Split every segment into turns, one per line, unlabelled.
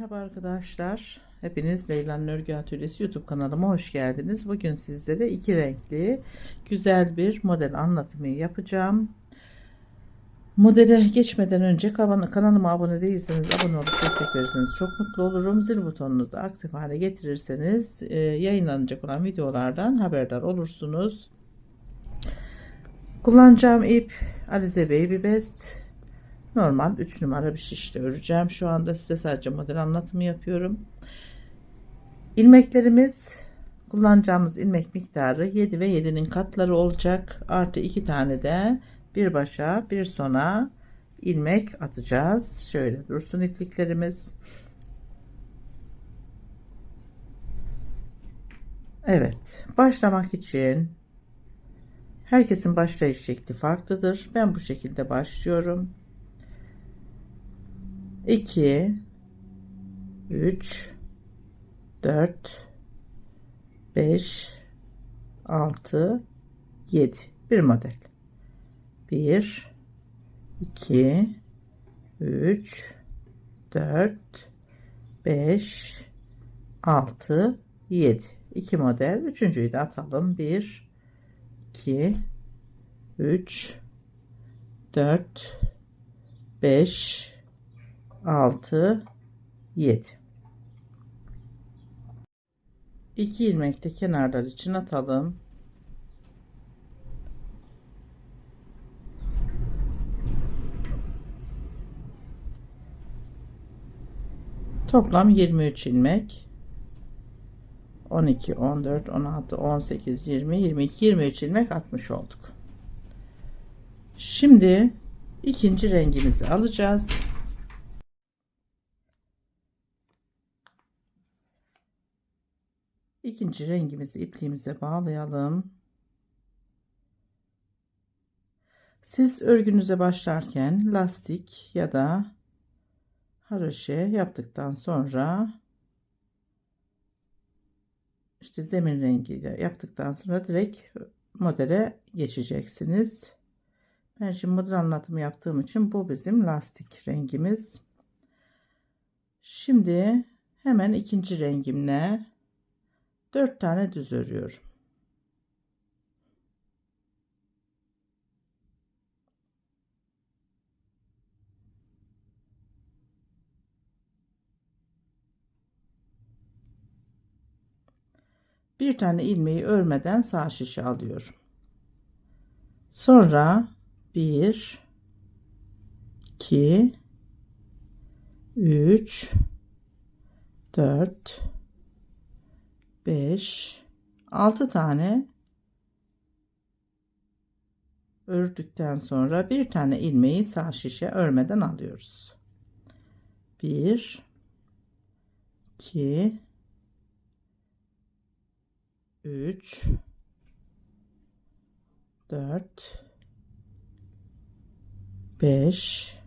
Merhaba arkadaşlar. Hepiniz Leyla'nın Örgü Atölyesi YouTube kanalıma hoş geldiniz. Bugün sizlere iki renkli güzel bir model anlatımı yapacağım. Modele geçmeden önce kan- kanalıma abone değilseniz abone olup destek verirseniz çok mutlu olurum. Zil butonunu da aktif hale getirirseniz e, yayınlanacak olan videolardan haberdar olursunuz. Kullanacağım ip Alize Baby Best normal 3 numara bir şişle öreceğim. Şu anda size sadece model anlatımı yapıyorum. İlmeklerimiz kullanacağımız ilmek miktarı 7 ve 7'nin katları olacak. Artı 2 tane de bir başa bir sona ilmek atacağız. Şöyle dursun ipliklerimiz. Evet, başlamak için herkesin başlayış şekli farklıdır. Ben bu şekilde başlıyorum. 2 3 4 5 6 7 bir model. 1 2 3 4 5 6 7 2 model. Üçüncüyü de atalım. 1 2 3 4 5 6 7 2 ilmek de kenarlar için atalım. Toplam 23 ilmek. 12, 14, 16, 18, 20, 22, 23 ilmek atmış olduk. Şimdi ikinci rengimizi alacağız. İkinci rengimizi ipliğimize bağlayalım. Siz örgünüze başlarken lastik ya da haroşe yaptıktan sonra işte zemin rengiyle yaptıktan sonra direkt modele geçeceksiniz. Ben şimdi model anlatımı yaptığım için bu bizim lastik rengimiz. Şimdi hemen ikinci rengimle 4 tane düz örüyorum. Bir tane ilmeği örmeden sağ şişe alıyorum. Sonra 1 2 3 4 5 6 tane ördükten sonra bir tane ilmeği sağ şişe örmeden alıyoruz. 1 2 3 4 5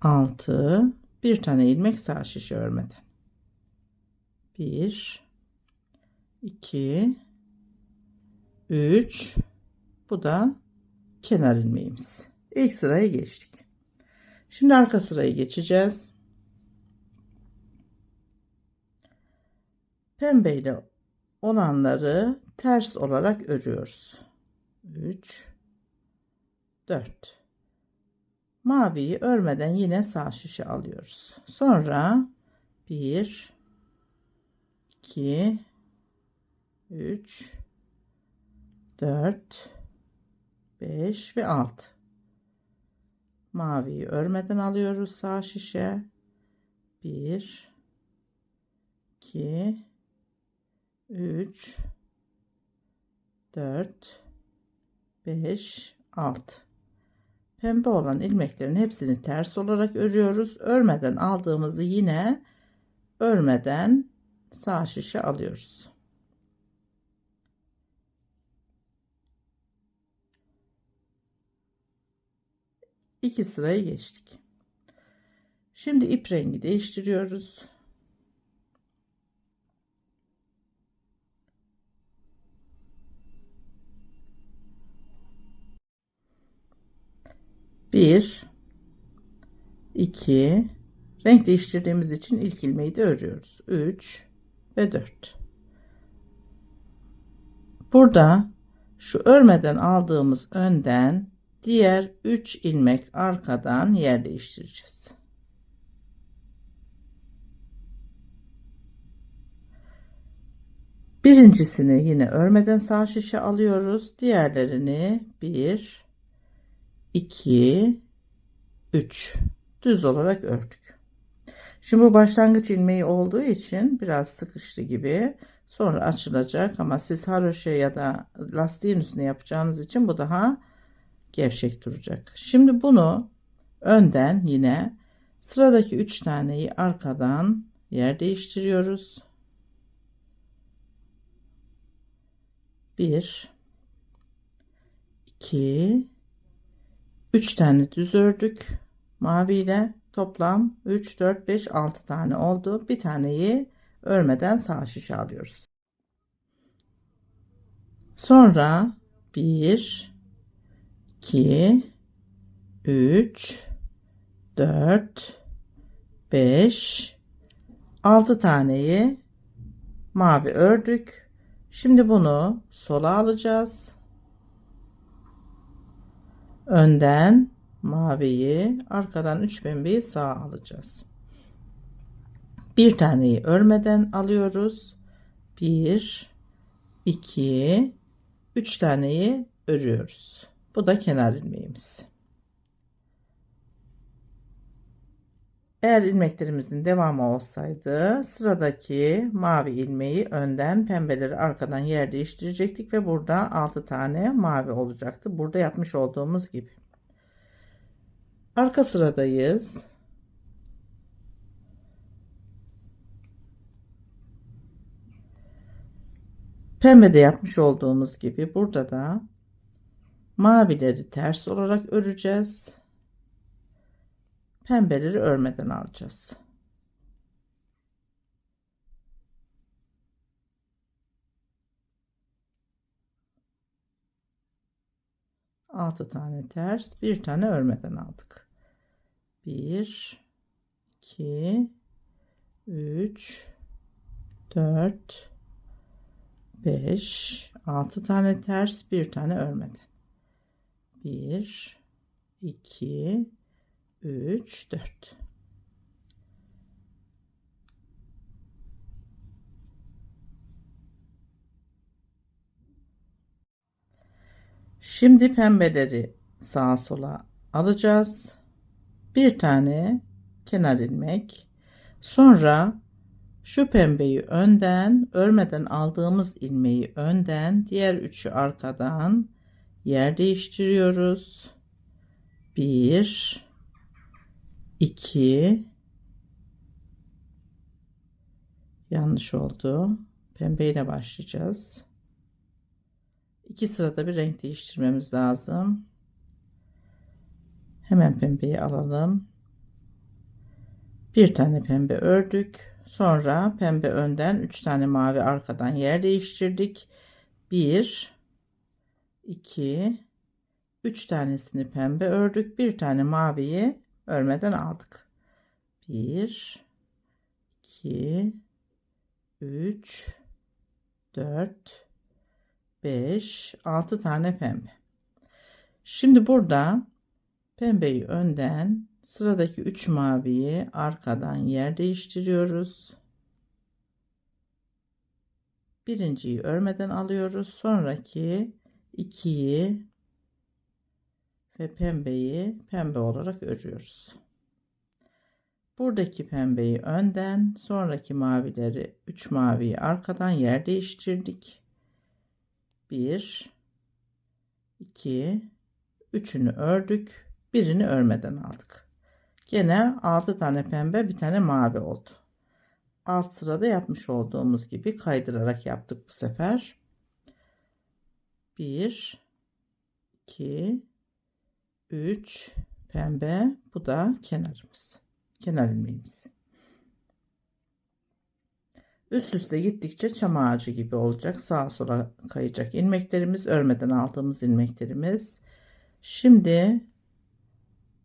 6 bir tane ilmek sağ şişe örmeden 1 2 3 bu da kenar ilmeğimiz. İlk sıraya geçtik. Şimdi arka sırayı geçeceğiz. Pembe ile olanları ters olarak örüyoruz. 3 4 Maviyi örmeden yine sağ şişe alıyoruz. Sonra 1 2 3 4 5 ve 6 maviyi örmeden alıyoruz sağ şişe. 1 2 3 4 5 6 pembe olan ilmeklerin hepsini ters olarak örüyoruz. Örmeden aldığımızı yine örmeden sağ şişe alıyoruz iki sırayı geçtik. Şimdi ip rengi değiştiriyoruz. Bir, iki, Renk değiştirdiğimiz için ilk ilmeği de örüyoruz. 3 ve 4. Burada şu örmeden aldığımız önden diğer 3 ilmek arkadan yer değiştireceğiz. Birincisini yine örmeden sağ şişe alıyoruz. Diğerlerini 1 2 3 düz olarak ördük. Şimdi bu başlangıç ilmeği olduğu için biraz sıkıştı gibi sonra açılacak ama siz haroşa ya da lastiğin üstüne yapacağınız için bu daha gevşek duracak. Şimdi bunu önden yine sıradaki 3 taneyi arkadan yer değiştiriyoruz. 1 2 3 tane düz ördük mavi ile toplam 3 4 5 6 tane oldu bir taneyi örmeden sağ şişe alıyoruz sonra 1 2 3 4 5 6 taneyi mavi ördük Şimdi bunu sola alacağız. Önden maviyi, arkadan üç pembeyi sağa alacağız. Bir taneyi örmeden alıyoruz. Bir, iki, üç taneyi örüyoruz. Bu da kenar ilmeğimiz. Eğer ilmeklerimizin devamı olsaydı sıradaki mavi ilmeği önden pembeleri arkadan yer değiştirecektik ve burada 6 tane mavi olacaktı. Burada yapmış olduğumuz gibi. Arka sıradayız. Pembe de yapmış olduğumuz gibi burada da mavileri ters olarak öreceğiz pembeleri örmeden alacağız. Altı tane ters, bir tane örmeden aldık. Bir, iki, üç, dört, beş, altı tane ters, bir tane örmeden. Bir, iki, 3 4 Şimdi pembeleri sağa sola alacağız. Bir tane kenar ilmek. Sonra şu pembeyi önden örmeden aldığımız ilmeği önden diğer üçü arkadan yer değiştiriyoruz. 1 2 yanlış oldu. Pembeyle başlayacağız. İki sırada bir renk değiştirmemiz lazım. Hemen pembeyi alalım. Bir tane pembe ördük. Sonra pembe önden 3 tane mavi arkadan yer değiştirdik. 1 2 3 tanesini pembe ördük. Bir tane maviyi örmeden aldık. 1 2 3 4 5 6 tane pembe. Şimdi burada pembeyi önden sıradaki 3 maviyi arkadan yer değiştiriyoruz. Birinciyi örmeden alıyoruz. Sonraki ikiyi ve pembeyi pembe olarak örüyoruz. Buradaki pembeyi önden, sonraki mavileri 3 maviyi arkadan yer değiştirdik. 1 2 3'ünü ördük. Birini örmeden aldık. Gene 6 tane pembe, bir tane mavi oldu. Alt sırada yapmış olduğumuz gibi kaydırarak yaptık bu sefer. 1 2 3 pembe. Bu da kenarımız kenar ilmeğimiz. Üst üste gittikçe çam ağacı gibi olacak. Sağa sola kayacak ilmeklerimiz örmeden aldığımız ilmeklerimiz. Şimdi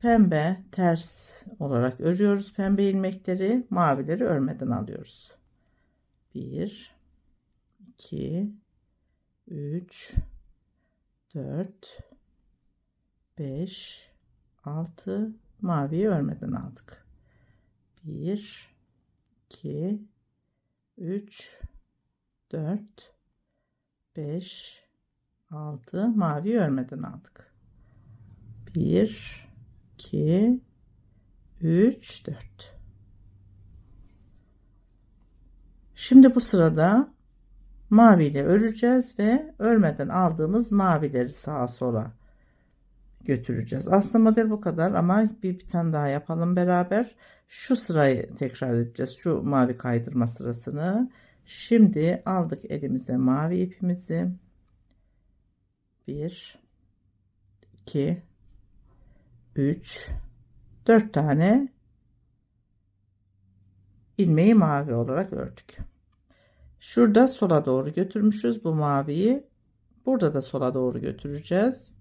pembe ters olarak örüyoruz pembe ilmekleri. Mavileri örmeden alıyoruz. 1 2 3 4 5 6 maviyi örmeden aldık. 1 2 3 4 5 6 mavi örmeden aldık. 1 2 3 4 Şimdi bu sırada mavi ile öreceğiz ve örmeden aldığımız mavileri sağa sola götüreceğiz. Aslında model bu kadar ama bir, bir tane daha yapalım beraber. Şu sırayı tekrar edeceğiz. Şu mavi kaydırma sırasını. Şimdi aldık elimize mavi ipimizi. 1 2 3 4 tane ilmeği mavi olarak ördük. Şurada sola doğru götürmüşüz bu maviyi. Burada da sola doğru götüreceğiz.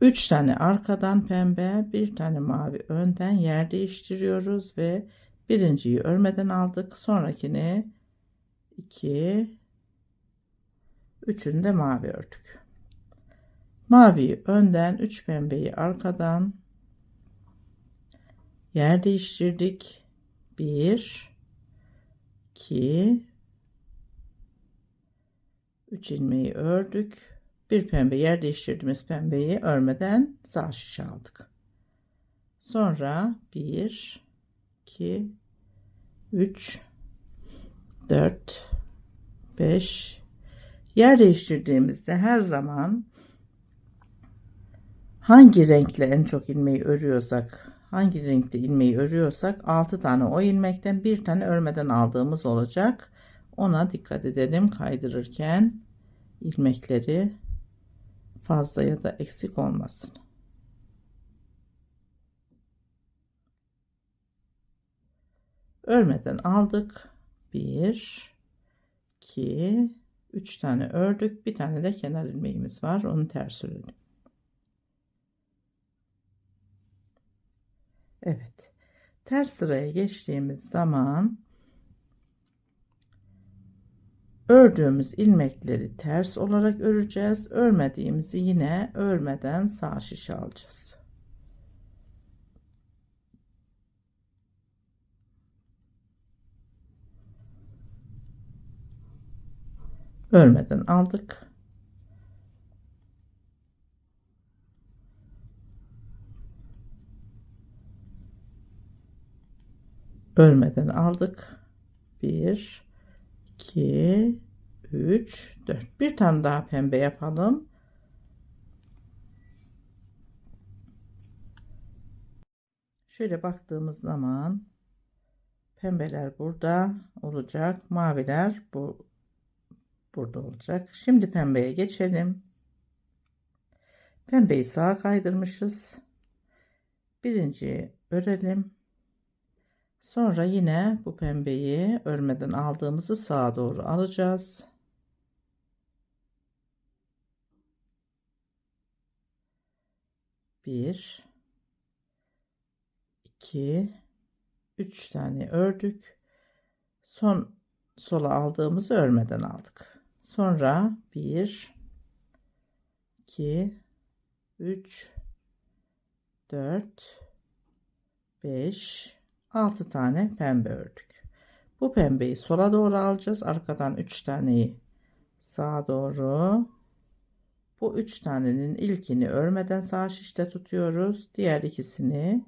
3 tane arkadan pembe, bir tane mavi önden yer değiştiriyoruz ve birinciyi örmeden aldık. Sonrakini 2 üçünü de mavi ördük. Maviyi önden, 3 pembeyi arkadan yer değiştirdik. 1 2 3 ilmeği ördük. Bir pembe yer değiştirdiğimiz pembeyi örmeden sağ şişe aldık. Sonra 1 2 3 4 5 yer değiştirdiğimizde her zaman hangi renkle en çok ilmeği örüyorsak hangi renkte ilmeği örüyorsak 6 tane o ilmekten bir tane örmeden aldığımız olacak ona dikkat edelim kaydırırken ilmekleri fazla ya da eksik olmasın. Örmeden aldık. 1 2 3 tane ördük. Bir tane de kenar ilmeğimiz var. Onu ters örelim. Evet. Ters sıraya geçtiğimiz zaman ördüğümüz ilmekleri ters olarak öreceğiz. Örmediğimizi yine örmeden sağ şişe alacağız. Örmeden aldık. Örmeden aldık. Bir, 2 3 4 bir tane daha pembe yapalım. Şöyle baktığımız zaman pembeler burada olacak maviler bu burada olacak. Şimdi pembeye geçelim. Pembeyi sağa kaydırmışız. Birinci örelim Sonra yine bu pembeyi örmeden aldığımızı sağa doğru alacağız. Bir, iki, üç tane ördük. Son sola aldığımızı örmeden aldık. Sonra bir, iki, üç, dört, beş, 6 tane pembe ördük. Bu pembeyi sola doğru alacağız. Arkadan 3 taneyi sağa doğru. Bu 3 tanenin ilkini örmeden sağ şişte tutuyoruz. Diğer ikisini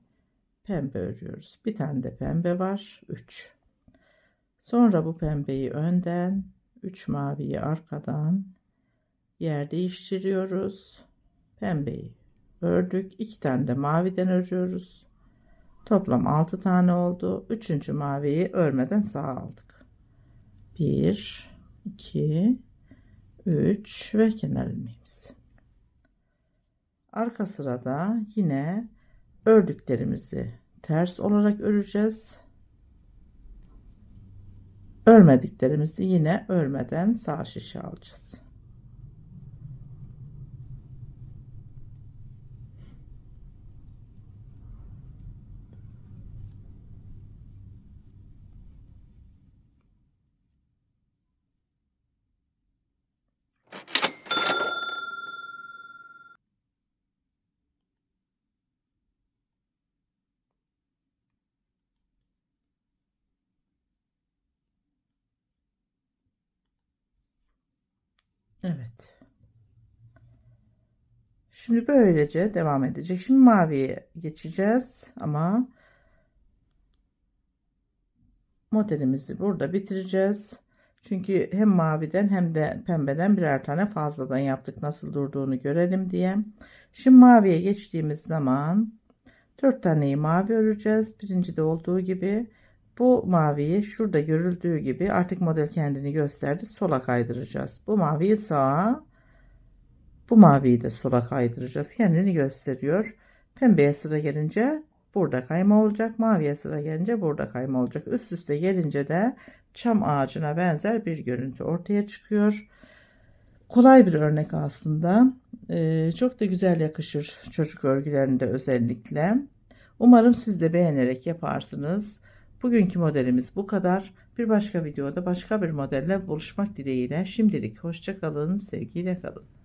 pembe örüyoruz. Bir tane de pembe var. 3. Sonra bu pembeyi önden, 3 maviyi arkadan yer değiştiriyoruz. Pembeyi ördük. 2 tane de maviden örüyoruz. Toplam 6 tane oldu. Üçüncü maviyi örmeden sağ aldık. 1, 2, 3 ve kenar ilmeğimiz. Arka sırada yine ördüklerimizi ters olarak öreceğiz. Örmediklerimizi yine örmeden sağ şişe alacağız. Evet. Şimdi böylece devam edecek. Şimdi maviye geçeceğiz ama modelimizi burada bitireceğiz. Çünkü hem maviden hem de pembeden birer tane fazladan yaptık nasıl durduğunu görelim diye. Şimdi maviye geçtiğimiz zaman 4 taneyi mavi öreceğiz. Birincide olduğu gibi bu maviyi şurada görüldüğü gibi artık model kendini gösterdi. Sola kaydıracağız. Bu maviyi sağa bu maviyi de sola kaydıracağız. Kendini gösteriyor. Pembeye sıra gelince burada kayma olacak. Maviye sıra gelince burada kayma olacak. Üst üste gelince de çam ağacına benzer bir görüntü ortaya çıkıyor. Kolay bir örnek aslında. Ee, çok da güzel yakışır çocuk örgülerinde özellikle. Umarım siz de beğenerek yaparsınız. Bugünkü modelimiz bu kadar. Bir başka videoda başka bir modelle buluşmak dileğiyle. Şimdilik hoşça kalın, sevgiyle kalın.